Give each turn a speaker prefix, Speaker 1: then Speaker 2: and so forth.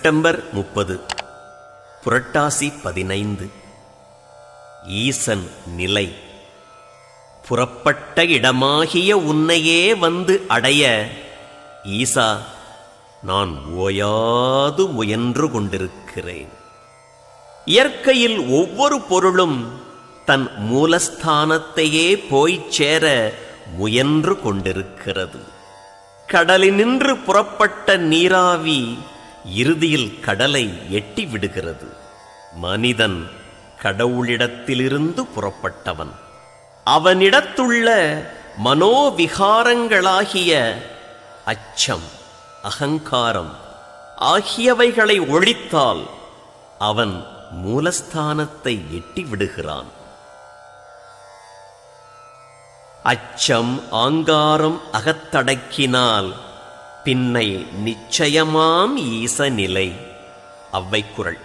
Speaker 1: September முப்பது புரட்டாசி பதினைந்து. ஈசன் நிலை. புறப்பட்ட இடமாகிய உன்னையே வந்து அடைய ஈசா நான் ஓயாது முயன்று கொண்டிருக்கிறேன். இயற்கையில் ஒவ்வொரு பொருளும் தன் மூலஸ்தானத்தையே போய்ச் சேர முயன்று கொண்டிருக்கிறது. கடலினின்று புறப்பட்ட நீராவி இறுதியில் கடலை எட்டி விடுகிறது. மனிதன் கடவுளிடத்திலிருந்து புறப்பட்டவன். அவனிடத்துள்ள மனோவிகாரங்களாகிய அச்சம் அகங்காரம் ஆகியவைகளை ஒழித்தால் அவன் மூலஸ்தானத்தை எட்டி விடுகிறான். அச்சம் ஆங்காரம் அகத்தடக்கினால் பின்னை நிச்சயமாம் ஈசநிலை. அவ்வை குரல்